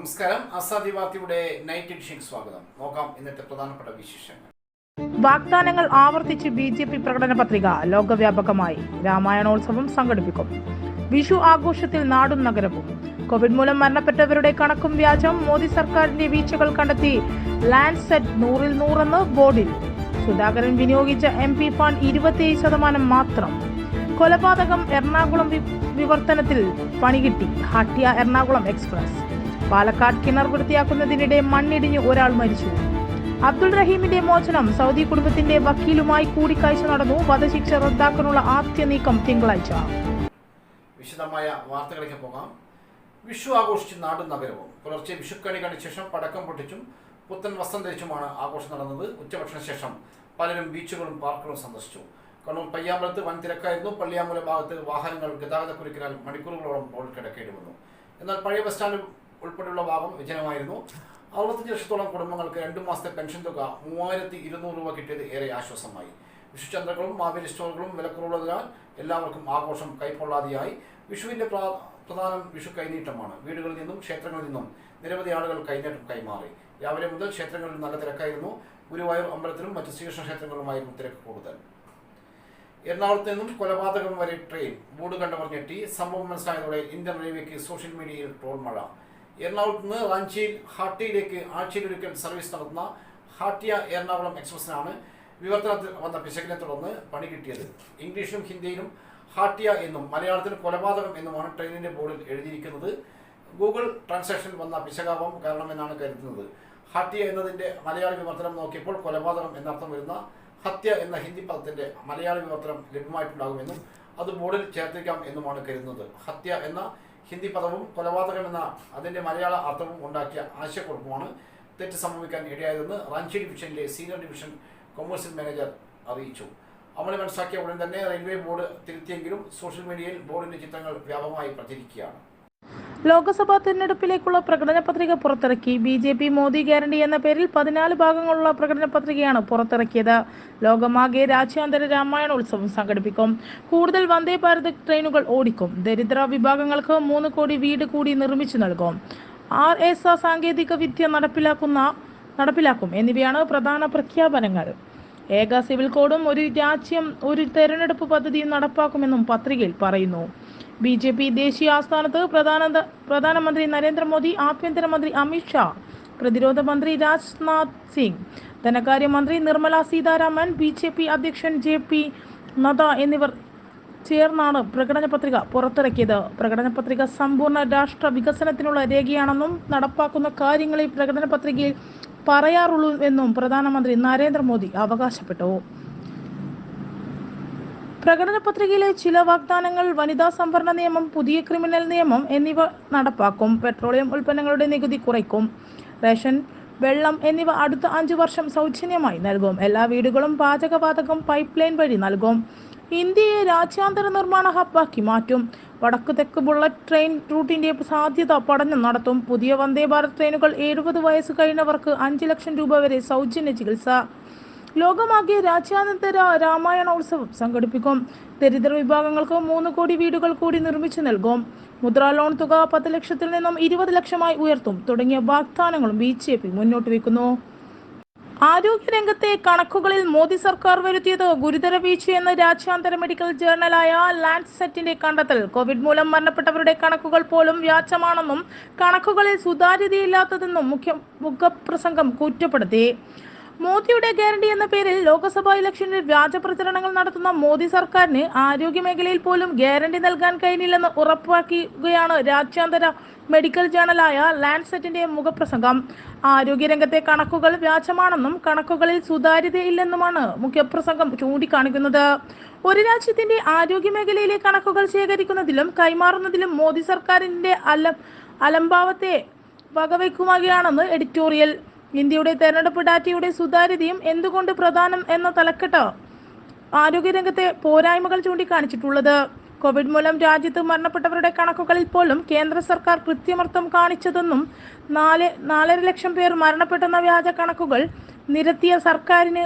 നമസ്കാരം. അസാദി വാർത്തയുടെ night edition സ്വാഗതം. നോക്കാം ഇന്നത്തെ പ്രധാനപ്പെട്ട വിശേഷങ്ങൾ. വാഗ്ദാനങ്ങൾ ആവർത്തിച്ച് ബി ജെ പി പ്രകടന പത്രിക ലോകവ്യാപകമായി. രാമായണോത്സവം സംഘടിപ്പിക്കും. വിഷു ആഘോഷത്തിൽ നാടും നഗരവും. കോവിഡ് മൂലം മരണപ്പെട്ടവരുടെ കണക്കും വ്യാജം. മോദി സർക്കാരിന്റെ വീഴ്ചകൾ കണ്ടെത്തി. ലാൻഡ് സെറ്റ് നൂറിൽ നൂറെന്ന് ബോർഡിൽ. സുധാകരൻ വിനിയോഗിച്ച എം പി ഫണ്ട് ഇരുപത്തിയേഴ് ശതമാനം മാത്രം. കൊലപാതകം എറണാകുളം വിവർത്തനത്തിൽ പണികിട്ടി ഹട്ടിയ എറണാകുളം എക്സ്പ്രസ്. പാലക്കാട് കിണർ വൃത്തിയാക്കുന്നതിനിടെ മണ്ണിടിഞ്ഞ് ഒരാൾ മരിച്ചു. അബ്ദുൾ റഹീമിന്റെ മോചനം സൗദി കുടുംബത്തിന്റെ വക്കീലുമായി കൂടിക്കാഴ്ച നടന്നു. വധശിക്ഷ റദ്ദാക്കാനുള്ള ആദ്യ നീക്കം തിങ്കളാഴ്ച. വിശദമായ വാർത്തകളിലേക്ക് പോകാം. വിഷു ആഘോഷിച്ച് നാടും നഗരവും പുലർച്ചെ വിഷുക്കണി കണ്ട ശേഷം പടക്കം പൊട്ടിച്ചും പുത്തൻ വസ്ത്രം ധരിച്ചുമാണ് ആഘോഷം നടന്നത്. ഉച്ചഭക്ഷണ ശേഷം പലരും ബീച്ചുകളും പാർക്കുകളും സന്ദർശിച്ചു. കണ്ണൂർ പയ്യാമ്പലത്ത് വൻ തിരക്കായിരുന്നു. പള്ളിയാമ്പല ഭാഗത്ത് വാഹനങ്ങൾ ഗതാഗത കുരുക്കിനാൽ മണിക്കൂറുകളോളം റോഡിൽ കിടക്കേണ്ടി വന്നു. എന്നാൽ പഴയ ബസ് സ്റ്റാൻഡ് ഉൾപ്പെടെയുള്ള ഭാഗം വിജയമായിരുന്നു അറുപത്തഞ്ച് ലക്ഷത്തോളം കുടുംബങ്ങൾക്ക് രണ്ടു മാസത്തെ പെൻഷൻ തുക മൂവായിരത്തി ഇരുന്നൂറ് രൂപ കിട്ടിയത് ഏറെ ആശ്വാസമായി. വിഷുചന്ദ്രകളും മാവേലി സ്റ്റോറുകളും വിലക്കുറവുള്ളതിനാൽ എല്ലാവർക്കും ആഘോഷം കൈപ്പൊള്ളാതെയായി വിഷുവിന്റെ പ്രാ- പ്രധാനം വിഷു കൈനീട്ടമാണ്. വീടുകളിൽ നിന്നും ക്ഷേത്രങ്ങളിൽ നിന്നും നിരവധി ആളുകൾ കൈനീട്ടം കൈമാറി. രാവിലെ മുതൽ ക്ഷേത്രങ്ങളിൽ നല്ല തിരക്കായിരുന്നു. ഗുരുവായൂർ അമ്പലത്തിലും മറ്റ് ശ്രീകൃഷ്ണ ക്ഷേത്രങ്ങളുമായിരുന്നു തിരക്ക് കൂടുതൽ. എറണാകുളത്ത് നിന്നും കൊലപാതകം വരെ ട്രെയിൻ ബോർഡ് കണ്ടവർ ഞെട്ടി. സംഭവം മനസ്സിലായതോടെ ഇന്ത്യൻ റെയിൽവേക്ക് സോഷ്യൽ മീഡിയയിൽ ട്രോൾ മഴ. എറണാകുളത്ത് നിന്ന് റാഞ്ചിയിൽ ഹാട്ടിയിലേക്ക് ആഴ്ചയിലൊരിക്കൽ സർവീസ് നടത്തുന്ന ഹാട്ടിയ എറണാകുളം എക്സ്പ്രസിനാണ് വിവർത്തനത്തിൽ വന്ന പിശകിനെ തുടർന്ന് പണി കിട്ടിയത്. ഇംഗ്ലീഷിലും ഹിന്ദിയിലും ഹാട്ടിയ എന്നും മലയാളത്തിൽ കൊലപാതകം എന്നുമാണ് ട്രെയിനിന്റെ ബോർഡിൽ എഴുതിയിരിക്കുന്നത്. ഗൂഗിൾ ട്രാൻസാക്ഷൻ വന്ന പിശകാവാം കാരണമെന്നാണ് കരുതുന്നത്. ഹത്യ എന്നതിന്റെ മലയാള വിവർത്തനം നോക്കിയപ്പോൾ കൊലപാതകം എന്നർത്ഥം വരുന്ന ഹത്യ എന്ന ഹിന്ദി പദത്തിന്റെ മലയാള വിവർത്തനം ലഭ്യമായിട്ടുണ്ടാകുമെന്നും അത് ബോർഡിൽ ചേർത്തിരിക്കാം എന്നുമാണ് കരുതുന്നത്. ഹത്യ എന്ന ഹിന്ദി പദവും കൊലപാതകം എന്ന അതിന്റെ മലയാള അർത്ഥവും ഉണ്ടാക്കിയ ആശയക്കുഴപ്പമാണ് തെറ്റ് സംഭവിക്കാൻ ഇടയായതെന്ന് റാഞ്ചി ഡിവിഷനിലെ സീനിയർ ഡിവിഷൻ കൊമേഴ്സ്യൽ മാനേജർ അറിയിച്ചു. അമളി മനസ്സിലാക്കിയ ഉടൻ തന്നെ റെയിൽവേ ബോർഡ് തിരുത്തിയെങ്കിലും സോഷ്യൽ മീഡിയയിൽ ബോർഡിന്റെ ചിത്രങ്ങൾ വ്യാപകമായി പ്രചരിക്കുകയാണ്. ലോക്സഭാ തെരഞ്ഞെടുപ്പിലേക്കുള്ള പ്രകടന പത്രിക പുറത്തിറക്കി. B J P Modi guarantee എന്ന പേരിൽ പതിനാല് ഭാഗങ്ങളുള്ള പ്രകടന പത്രികയാണ് പുറത്തിറക്കിയത്. ലോകമാകെ രാജ്യാന്തര രാമായണ ഉത്സവം സംഘടിപ്പിക്കും. കൂടുതൽ വന്ദേ ഭാരത് ട്രെയിനുകൾ ഓടിക്കും. ദരിദ്ര വിഭാഗങ്ങൾക്ക് മൂന്ന് കോടി വീട് കൂടി നിർമ്മിച്ചു നൽകും. ആർ എസ് സാങ്കേതിക വിദ്യ നടപ്പിലാക്കുന്ന നടപ്പിലാക്കും എന്നിവയാണ് പ്രധാന പ്രഖ്യാപനങ്ങൾ. ഏക സിവിൽ കോഡും ഒരു രാജ്യം ഒരു തെരഞ്ഞെടുപ്പ് പദ്ധതിയും നടപ്പാക്കുമെന്നും പത്രികയിൽ പറയുന്നു. ബി ജെ പി ദേശീയ ആസ്ഥാനത്ത് പ്രധാന പ്രധാനമന്ത്രി നരേന്ദ്രമോദി ആഭ്യന്തരമന്ത്രി അമിത്ഷാ പ്രതിരോധ മന്ത്രി രാജ്നാഥ് സിംഗ് ധനകാര്യമന്ത്രി Nirmala Sitharaman B J P അധ്യക്ഷൻ ജെ പി നദ്ദ എന്നിവർ ചേർന്നാണ് പ്രകടന പത്രിക പുറത്തിറക്കിയത്. പ്രകടന പത്രിക സമ്പൂർണ രാഷ്ട്ര വികസനത്തിനുള്ള രേഖയാണെന്നും നടപ്പാക്കുന്ന കാര്യങ്ങളെ പ്രകടന പത്രികയിൽ പറയാറുള്ളൂ എന്നും പ്രധാനമന്ത്രി നരേന്ദ്രമോദി അവകാശപ്പെട്ടു. പ്രകടന പത്രികയിലെ ചില വാഗ്ദാനങ്ങൾ വനിതാ സംവരണ നിയമം പുതിയ ക്രിമിനൽ നിയമം എന്നിവ നടപ്പാക്കും. പെട്രോളിയം ഉൽപ്പന്നങ്ങളുടെ നികുതി കുറയ്ക്കും. റേഷൻ വെള്ളം എന്നിവ അടുത്ത അഞ്ചു വർഷം സൗജന്യമായി നൽകും. എല്ലാ വീടുകളും പാചകവാതകം പൈപ്പ് ലൈൻ വഴി നൽകും. ഇന്ത്യയെ രാജ്യാന്തര നിർമ്മാണ ഹബ്ബാക്കി മാറ്റും. വടക്കു തെക്ക് ബുള്ളറ്റ് ട്രെയിൻ റൂട്ടിന്റെ സാധ്യത പഠനം നടത്തും. പുതിയ വന്ദേ ഭാരത് ട്രെയിനുകൾ എഴുപത് വയസ്സ് കഴിഞ്ഞവർക്ക് അഞ്ച് ലക്ഷം രൂപ വരെ സൗജന്യ ചികിത്സ ലോകമാകെ രാജ്യാന്തര രാമായണോത്സവം സംഘടിപ്പിക്കും. ദരിദ്ര വിഭാഗങ്ങൾക്ക് മൂന്ന് കോടി വീടുകൾ കൂടി നിർമ്മിച്ചു നൽകും. മുദ്രാ ലോൺ തുക പത്ത് ലക്ഷത്തിൽ നിന്നും ഇരുപത് ലക്ഷമായി ഉയർത്തും. തുടങ്ങിയ വാഗ്ദാനങ്ങളും ബി ജെ പി മുന്നോട്ട് വയ്ക്കുന്നു. ആരോഗ്യരംഗത്തെ കണക്കുകളിൽ മോദി സർക്കാർ വരുത്തിയത് ഗുരുതര വീഴ്ചയെന്ന് രാജ്യാന്തര മെഡിക്കൽ ജേർണലായ ലാൻഡ്സെറ്റിന്റെ കണ്ടെത്തൽ. കോവിഡ് മൂലം മരണപ്പെട്ടവരുടെ കണക്കുകൾ പോലും വ്യാജമാണെന്നും കണക്കുകളിൽ സുതാര്യതയില്ലാത്തതെന്നും മുഖ്യ മുഖപ്രസംഗം കുറ്റപ്പെടുത്തി. മോദിയുടെ ഗ്യാരണ്ടി എന്ന പേരിൽ ലോക്സഭാ ഇലക്ഷനിൽ വ്യാജ പ്രചരണങ്ങൾ നടത്തുന്ന മോദി സർക്കാരിന് ആരോഗ്യ മേഖലയിൽ പോലും ഗ്യാരണ്ടി നൽകാൻ കഴിഞ്ഞില്ലെന്ന് ഉറപ്പാക്കുകയാണ് രാജ്യാന്തര മെഡിക്കൽ ജേണലായ ലാൻഡ്സെറ്റിന്റെ മുഖപ്രസംഗം. ആരോഗ്യരംഗത്തെ കണക്കുകൾ വ്യാജമാണെന്നും കണക്കുകളിൽ സുതാര്യതയില്ലെന്നുമാണ് മുഖ്യപ്രസംഗം ചൂണ്ടിക്കാണിക്കുന്നത്. ഒരു രാജ്യത്തിന്റെ ആരോഗ്യ മേഖലയിലെ കണക്കുകൾ ശേഖരിക്കുന്നതിലും കൈമാറുന്നതിലും മോദി സർക്കാരിന്റെ അലം അലംഭാവത്തെ വകവയ്ക്കുകയാണെന്ന് എഡിറ്റോറിയൽ. ഇന്ത്യയുടെ തെരഞ്ഞെടുപ്പ് ഡാറ്റയുടെ സുതാര്യതയും എന്തുകൊണ്ട് പ്രധാനം എന്ന തലക്കെട്ട് ആരോഗ്യരംഗത്തെ പോരായ്മകൾ ചൂണ്ടിക്കാണിച്ചിട്ടുള്ളത്. കോവിഡ് മൂലം രാജ്യത്ത് മരണപ്പെട്ടവരുടെ കണക്കുകളിൽ പോലും കേന്ദ്ര സർക്കാർ കൃത്യമർത്ഥം കാണിച്ചതെന്നും നാല് നാലര ലക്ഷം പേർ മരണപ്പെട്ടെന്ന വ്യാജ കണക്കുകൾ നിരത്തിയ സർക്കാരിന്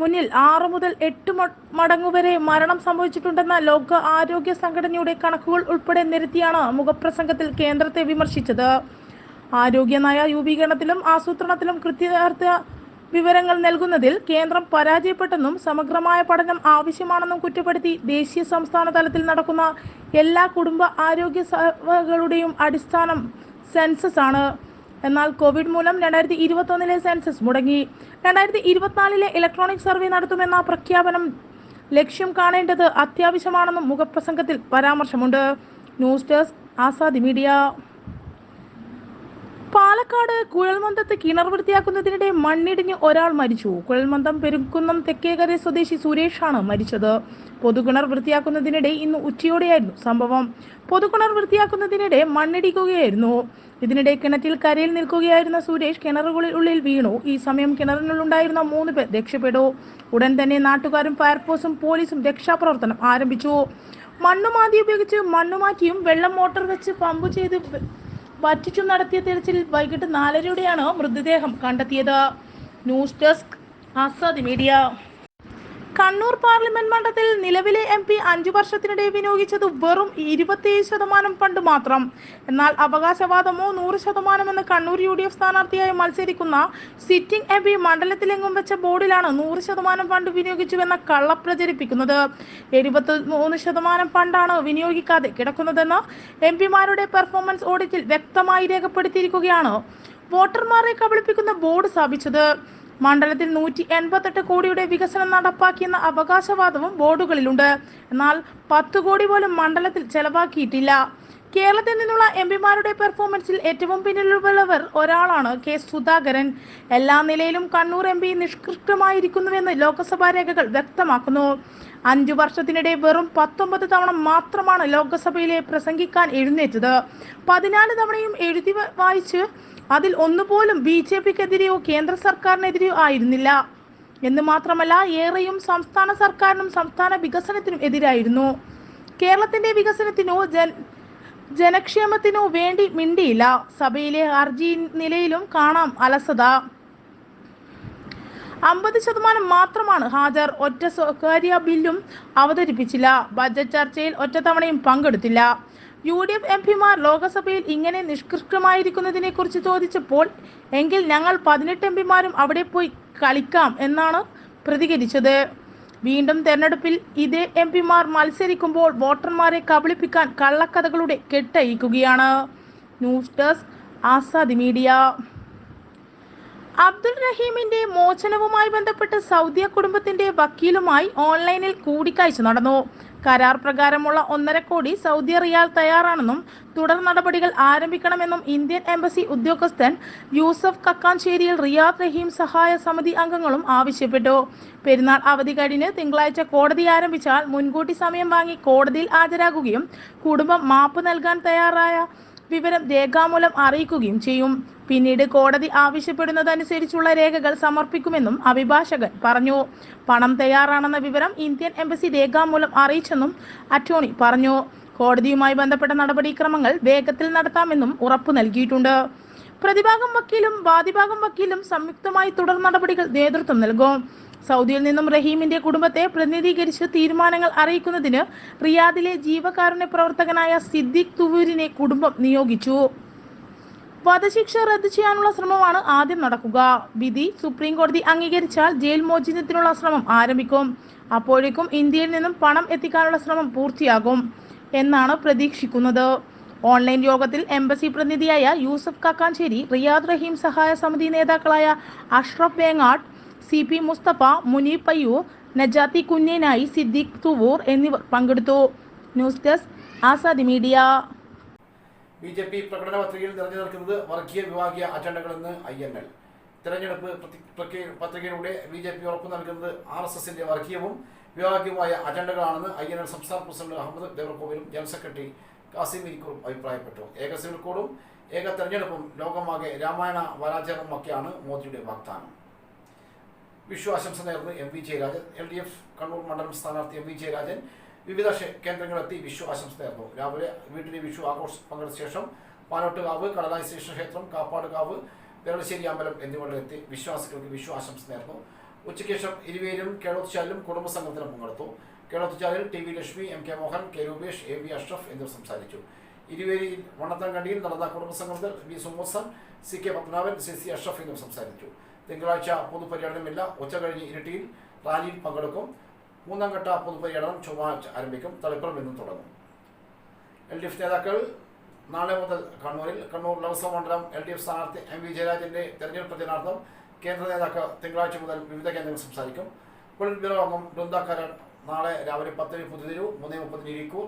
മുന്നിൽ ആറ് മുതൽ എട്ട് മടങ്ങു വരെ മരണം സംഭവിച്ചിട്ടുണ്ടെന്ന ലോക ആരോഗ്യ സംഘടനയുടെ കണക്കുകൾ ഉൾപ്പെടെ നിരത്തിയാണ് മുഖപ്രസംഗത്തിൽ കേന്ദ്രത്തെ വിമർശിച്ചത്. ആരോഗ്യ നയ രൂപീകരണത്തിലും ആസൂത്രണത്തിലും കൃത്യർത്ഥ വിവരങ്ങൾ നൽകുന്നതിൽ കേന്ദ്രം പരാജയപ്പെട്ടെന്നും സമഗ്രമായ പഠനം ആവശ്യമാണെന്നും കുറ്റപ്പെടുത്തി ദേശീയ സംസ്ഥാന തലത്തിൽ നടക്കുന്ന എല്ലാ കുടുംബ ആരോഗ്യ സേവകളുടെയും അടിസ്ഥാനം സെൻസസ് ആണ്. എന്നാൽ കോവിഡ് മൂലം രണ്ടായിരത്തി ഇരുപത്തൊന്നിലെ സെൻസസ് മുടങ്ങി. രണ്ടായിരത്തി ഇരുപത്തിനാലിലെ ഇലക്ട്രോണിക് സർവേ നടത്തുമെന്ന പ്രഖ്യാപനം ലക്ഷ്യം കാണേണ്ടത് അത്യാവശ്യമാണെന്നും മുഖപ്രസംഗത്തിൽ പരാമർശമുണ്ട്. News desk Azadi media. Palakkad കുഴൽമന്ദത്ത് കിണർ വൃത്തിയാക്കുന്നതിനിടെ മണ്ണിടിഞ്ഞ് ഒരാൾ മരിച്ചു. കുഴൽമന്ദം പെരുക്കുന്നം തെക്കേകര സ്വദേശി സുരേഷാണ് മരിച്ചത്. പൊതുകിണർ വൃത്തിയാക്കുന്നതിനിടെ ഇന്ന് ഉച്ചയോടെയായിരുന്നു സംഭവം. പൊതുകിണർ വൃത്തിയാക്കുന്നതിനിടെ മണ്ണിടിക്കുകയായിരുന്നു. ഇതിനിടെ കിണറ്റിൽ കരയിൽ നിൽക്കുകയായിരുന്ന സുരേഷ് കിണറുകളിൽ ഉള്ളിൽ വീണു. ഈ സമയം കിണറിനുള്ളുണ്ടായിരുന്ന മൂന്ന് പേർ രക്ഷപ്പെട്ടു. ഉടൻ തന്നെ നാട്ടുകാരും ഫയർഫോഴ്സും പോലീസും രക്ഷാപ്രവർത്തനം ആരംഭിച്ചു. മണ്ണുമാതി ഉപയോഗിച്ച് മണ്ണുമാറ്റിയും വെള്ളം മോട്ടോർ വെച്ച് പമ്പ് ചെയ്ത് വറ്റിച്ചും നടത്തിയ തെരച്ചിലിൽ വൈകിട്ട് നാലരയോടെയാണ് മൃതദേഹം കണ്ടെത്തിയത്. News desk Azad media. Kannur parliament മണ്ഡലത്തിൽ നിലവിലെ എം പി അഞ്ചു വർഷത്തിനിടെ വിനിയോഗിച്ചത് വെറും ഇരുപത്തിയേഴ് ശതമാനം പണ്ട് മാത്രം. എന്നാൽ അവകാശവാദമോ നൂറ് ശതമാനമെന്ന് കണ്ണൂർ യു ഡി എഫ് സ്ഥാനാർത്ഥിയായി മത്സരിക്കുന്ന സിറ്റിംഗ് എം പി മണ്ഡലത്തിലെങ്ങും വെച്ച ബോർഡിലാണ് നൂറ് ശതമാനം ഫണ്ട് വിനിയോഗിച്ചുവെന്ന കള്ള പ്രചരിപ്പിക്കുന്നത്. എഴുപത്തി മൂന്ന് ശതമാനം ഫണ്ടാണ് വിനിയോഗിക്കാതെ കിടക്കുന്നതെന്ന് എം പിമാരുടെ പെർഫോമൻസ് ഓഡിറ്റിൽ വ്യക്തമായി രേഖപ്പെടുത്തിയിരിക്കുകയാണ്. വോട്ടർമാരെ കബളിപ്പിക്കുന്ന ബോർഡ് സ്ഥാപിച്ചത്. മണ്ഡലത്തിൽ നൂറ്റി എൺപത്തെട്ട് കോടിയുടെ വികസനം നടപ്പാക്കിയെന്ന അവകാശവാദവും ബോർഡുകളിലുണ്ട്. എന്നാൽ പത്ത് കോടി പോലും മണ്ഡലത്തിൽ ചെലവാക്കിയിട്ടില്ല. കേരളത്തിൽ നിന്നുള്ള എം പിമാരുടെ പെർഫോമൻസിൽ ഏറ്റവും പിന്നിലുള്ളവർ ഒരാളാണ് കെ സുധാകരൻ. എല്ലാ നിലയിലും കണ്ണൂർ എം പി നിഷ്കൃഷ്ടമായിരിക്കുന്നുവെന്ന് ലോക്സഭാ രേഖകൾ വ്യക്തമാക്കുന്നു. അഞ്ചു വർഷത്തിനിടെ വെറും പത്തൊമ്പത് തവണ മാത്രമാണ് ലോക്സഭയിലെ പ്രസംഗിക്കാൻ എഴുന്നേറ്റത്. പതിനാല് തവണയും എഴുതി വായിച്ച് അതിൽ ഒന്നുപോലും ബി ജെ പിക്കെതിരെയോ കേന്ദ്ര സർക്കാരിനെതിരെയോ ആയിരുന്നില്ല. എന്ന് മാത്രമല്ല ഏറെയും സംസ്ഥാന സർക്കാരിനും സംസ്ഥാന വികസനത്തിനും എതിരായിരുന്നു. കേരളത്തിന്റെ വികസനത്തിനോ ജൻ ജനക്ഷേമത്തിനോ വേണ്ടി മിണ്ടിയില്ല. സഭയിലെ ഹർജി നിലയിലും കാണാം അലസത. അമ്പത് ശതമാനം മാത്രമാണ് ഹാജർ. ഒറ്റ സ്വകാര്യ ബില്ലും അവതരിപ്പിച്ചില്ല. ബജറ്റ് ചർച്ചയിൽ ഒറ്റത്തവണയും പങ്കെടുത്തില്ല. യു ഡി എഫ് എം പിമാർ ലോകസഭയിൽ ഇങ്ങനെ നിഷ്കൃഷ്ടമായിരിക്കുന്നതിനെ കുറിച്ച് ചോദിച്ചപ്പോൾ എങ്കിൽ ഞങ്ങൾ പതിനെട്ട് എം പിമാരും അവിടെ പോയി കളിക്കാം എന്നാണ് പ്രതികരിച്ചത്. വീണ്ടും തെരഞ്ഞെടുപ്പിൽ ഇതേ എം പിമാർ മത്സരിക്കുമ്പോൾ വോട്ടർമാരെ കബളിപ്പിക്കാൻ കള്ളക്കഥകളുടെ കെട്ടയിക്കുകയാണ് news desk Azadi media. Abdul റഹീമിന്റെ മോചനവുമായി ബന്ധപ്പെട്ട് സൗദിയ കുടുംബത്തിന്റെ വക്കീലുമായി ഓൺലൈനിൽ കൂടിക്കാഴ്ച നടന്നു. കരാർ പ്രകാരമുള്ള ഒന്നര കോടി സൗദി റിയാൽ തയ്യാറാണെന്നും തുടർ നടപടികൾ ആരംഭിക്കണമെന്നും ഇന്ത്യൻ എംബസി ഉദ്യോഗസ്ഥൻ യൂസഫ് കക്കാഞ്ചേരിയിൽ റിയാദ് റഹീം സഹായ സമിതി അംഗങ്ങളും ആവശ്യപ്പെട്ടു. പെരുന്നാൾ അവധി കഴിഞ്ഞ് തിങ്കളാഴ്ച കോടതി ആരംഭിച്ചാൽ മുൻകൂട്ടി സമയം വാങ്ങി കോടതിയിൽ ഹാജരാകുകയും കുടുംബം മാപ്പ് നൽകാൻ തയ്യാറായ വിവരം രേഖാമൂലം അറിയിക്കുകയും ചെയ്യും. പിന്നീട് കോടതി ആവശ്യപ്പെടുന്നതനുസരിച്ചുള്ള രേഖകൾ സമർപ്പിക്കുമെന്നും അഭിഭാഷകൻ പറഞ്ഞു. പണം തയ്യാറാണെന്ന വിവരം ഇന്ത്യൻ എംബസി രേഖാമൂലം അറിയിച്ചെന്നും അറ്റോർണി പറഞ്ഞു. കോടതിയുമായി ബന്ധപ്പെട്ട നടപടിക്രമങ്ങൾ വേഗത്തിൽ നടത്താമെന്നും ഉറപ്പു നൽകിയിട്ടുണ്ട്. പ്രതിഭാഗം വക്കീലും വാദിഭാഗം വക്കീലും സംയുക്തമായി തുടർ നടപടികൾ നേതൃത്വം നൽകും. സൗദിയിൽ നിന്നും റഹീമിന്റെ കുടുംബത്തെ പ്രതിനിധീകരിച്ച് തീരുമാനങ്ങൾ അറിയിക്കുന്നതിന് റിയാദിലെ ജീവകാരുണ്യ പ്രവർത്തകനായ സിദ്ദിഖ് തുവൂരിനെ കുടുംബം നിയോഗിച്ചു. വധശിക്ഷ റദ്ദു ചെയ്യാനുള്ള ശ്രമമാണ് ആദ്യം നടക്കുക. വിധി സുപ്രീം കോടതി അംഗീകരിച്ചാൽ ജയിൽ മോചനത്തിനുള്ള ശ്രമം ആരംഭിക്കും. അപ്പോഴേക്കും ഇന്ത്യയിൽ നിന്നും പണം എത്തിക്കാനുള്ള ശ്രമം പൂർത്തിയാകും എന്നാണ് പ്രതീക്ഷിക്കുന്നത്. ഓൺലൈൻ യോഗത്തിൽ എംബസി പ്രതിനിധിയായ യൂസഫ് കാക്കാഞ്ചേരി റിയാദ് റഹീം സഹായ സമിതി നേതാക്കളായ അഷ്റഫ് വേങ്ങാട്ട് സി പി മുസ്തഫ മുനീബ് പയ്യൂർ നജാത്തി കുഞ്ഞേനായി സിദ്ദീഖ് തുവൂർ എന്നിവർ പങ്കെടുത്തു. News desk Azadi media. B J P പ്രകടന പത്രികയിൽ നിറഞ്ഞു നിൽക്കുന്നത് വർഗീയ വിഭാഗീയ അജണ്ടകളെന്ന് ഐ എൻ എൽ. തെരഞ്ഞെടുപ്പ് പത്രികയിലൂടെ ബി ജെ പി ഉറപ്പു നൽകുന്നത് ആർ എസ് എസിന്റെ വർഗീയവും വിഭാഗീയവുമായ അജണ്ടകളാണെന്ന് ഐ എൻ എൽ സംസ്ഥാന പ്രസിഡന്റ് അഹമ്മദ് ദേവർകോവിലും ജനറൽ സെക്രട്ടറി കാസിം ഇരിക്കൂറും അഭിപ്രായപ്പെട്ടു. ഏക സിവിൽ കോഡും ഏക തെരഞ്ഞെടുപ്പും ലോകമാകെ രാമായണ വരാചരണമൊക്കെയാണ് മോദിയുടെ വാഗ്ദാനം. വിഷു ആശംസ നേർന്ന് M V Jayarajan L D F Kannur മണ്ഡലം സ്ഥാനാർത്ഥി എം വി ജയരാജൻ വിവിധ കേന്ദ്രങ്ങളെത്തി വിഷു ആശംസ നേർന്നു രാവിലെ വീട്ടിലെ വിഷു ആഘോഷ പങ്കെടുത്ത ശേഷം പാലോട്ടുകാവ് കടലായി ശ്രീകൃഷ്ണ ക്ഷേത്രം കാപ്പാടുകാവ് വെള്ളശ്ശേരി അമ്പലം എന്നിവിടങ്ങളിലെത്തി വിശ്വാസികൾക്ക് വിഷു ആശംസ നേർന്നു ഉച്ചയ്ക്ക് ശേഷം ഇരുവേരും കേളോത്തുചാലിലും കുടുംബസംഘത്തിലും പങ്കെടുത്തു. കേളോത്തുചാലിൽ T V Lakshmi M K Mohan K Rupesh A V Ashraf എന്നിവർ സംസാരിച്ചു. ഇരുവേരിയിൽ വണ്ണത്തൻകണ്ടിയിൽ നടന്ന കുടുംബസംഗമത്തിൽ V Sumosan C K Padmanabhan C C Ashraf എന്നിവർ സംസാരിച്ചു. തിങ്കളാഴ്ച പൊതുപര്യടനമില്ല. ഉച്ച കഴിഞ്ഞ് ഇരട്ടിയിൽ റാലിയിൽ പങ്കെടുക്കും. മൂന്നാം ഘട്ട പൊതുപര്യടനം ചൊവ്വാഴ്ച ആരംഭിക്കും. തളിപ്പുറം ഇന്നും തുടങ്ങും. എൽ ഡി എഫ് നേതാക്കൾ നാളെ മുതൽ കണ്ണൂരിൽ കണ്ണൂർ ലോക്സഭാ മണ്ഡലം എൽ ഡി എഫ് സ്ഥാനാർത്ഥി എം വി ജയരാജന്റെ തെരഞ്ഞെടുപ്പ് പ്രചരണാർത്ഥം കേന്ദ്ര നേതാക്കൾ തിങ്കളാഴ്ച മുതൽ വിവിധ കേന്ദ്രങ്ങൾ സംസാരിക്കും. പൊളിറ്റ് ബ്യൂറോ അംഗം ബൃന്ദാക്കരൻ നാളെ രാവിലെ പത്തിന് പുതുതിരു മൂന്നേ മുപ്പതിന് ഇരിക്കൂർ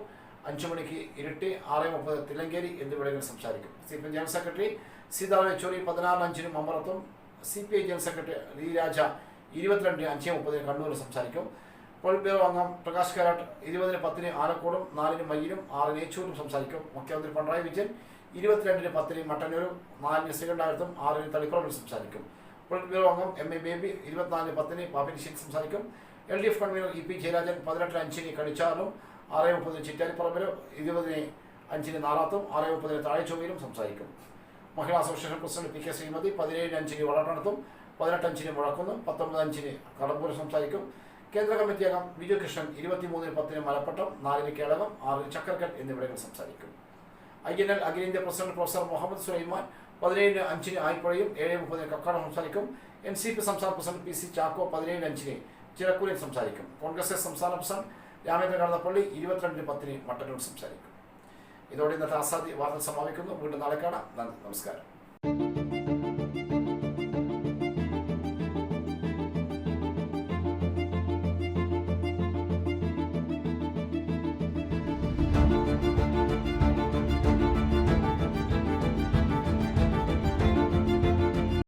അഞ്ചു മണിക്ക് ഇരിട്ടി ആറ് മുപ്പത് തില്ലങ്കേരി എന്നിവിടങ്ങളിൽ സംസാരിക്കും. C P M general secretary Sitaram Yechury പതിനാറിന് അഞ്ചിനും മമ്പറത്തും C P I general secretary D Raja ഇരുപത്തിരണ്ടിന് അഞ്ചേ മുപ്പതിന് കണ്ണൂരിൽ സംസാരിക്കും. പൊളിറ്റ് ബ്യൂറോ അംഗം പ്രകാശ് കാരാട്ട് ഇരുപതിന് പത്തിന് ആലക്കോടും നാലിന് മയ്യിലും ആറിന് ഏച്ചൂരും സംസാരിക്കും. മുഖ്യമന്ത്രി പിണറായി വിജയൻ ഇരുപത്തിരണ്ടിന് പത്തിന് മട്ടന്നൂരും നാലിന് ശ്രീകണ്ഠാപുരത്തും ആറിന് തളിക്കുളമിൽ സംസാരിക്കും. പൊളിറ്റ് ബ്യൂറോ അംഗം എം എ ബേബി ഇരുപത്തിനാലിന് പത്തിന് പാപ്പിനിശ്ശേരി സംസാരിക്കും. L D F convener E P Jayarajan പതിനെട്ടിന് അഞ്ചിന് കണിച്ചാറിലും ആറ് മുപ്പതിന് ചിറ്റാരിപ്പറമ്പിലും ഇരുപതിന് അഞ്ചിന് നാറാത്തും ആറ് മുപ്പതിന് താഴെച്ചൊവ്വയിലും സംസാരിക്കും. Mahila association president P K Sreemathi പതിനേഴിന് അഞ്ചിന് വളർട്ടണത്തും പതിനെട്ട് അഞ്ചിന് മുഴക്കുന്നും പത്തൊമ്പത് അഞ്ചിന് കടമ്പൂർ സംസാരിക്കും. കേന്ദ്ര കമ്മിറ്റി അംഗം ബിജു കൃഷ്ണൻ ഇരുപത്തിമൂന്നിന് പത്തിന് മലപ്പട്ടം നാലിന് കേളകം ആറിന് ചക്കർക്കട്ട് എന്നിവിടങ്ങളിൽ സംസാരിക്കും. ഐ എൻ എൽ അഖിലേന്ത്യാ പ്രസിഡന്റ് പ്രൊഫസർ മുഹമ്മദ് സുലൈമാൻ പതിനേഴിന് അഞ്ചിന് ആയിപ്പുഴയും ഏഴ് മുപ്പതിന് കക്കാടം സംസാരിക്കും. എൻ സി പി സംസ്ഥാന പ്രസിഡന്റ് പി സി ചാക്കോ പതിനേഴിന് അഞ്ചിന് ചിറക്കൂരിൽ സംസാരിക്കും. കോൺഗ്രസ് സംസ്ഥാന പ്രസിഡന്റ് രാമേന്ദ്ര കടന്നപ്പള്ളി ഇരുപത്തിരണ്ടിന് പത്തിന് മട്ടന്നൂർ സംസാരിക്കും. ഇതോടെ ഇന്നത്തെ ആസാദി വാർത്ത സമാപിക്കുന്നു. വീണ്ടും നാളെ കാണാം. നന്ദി. നമസ്കാരം.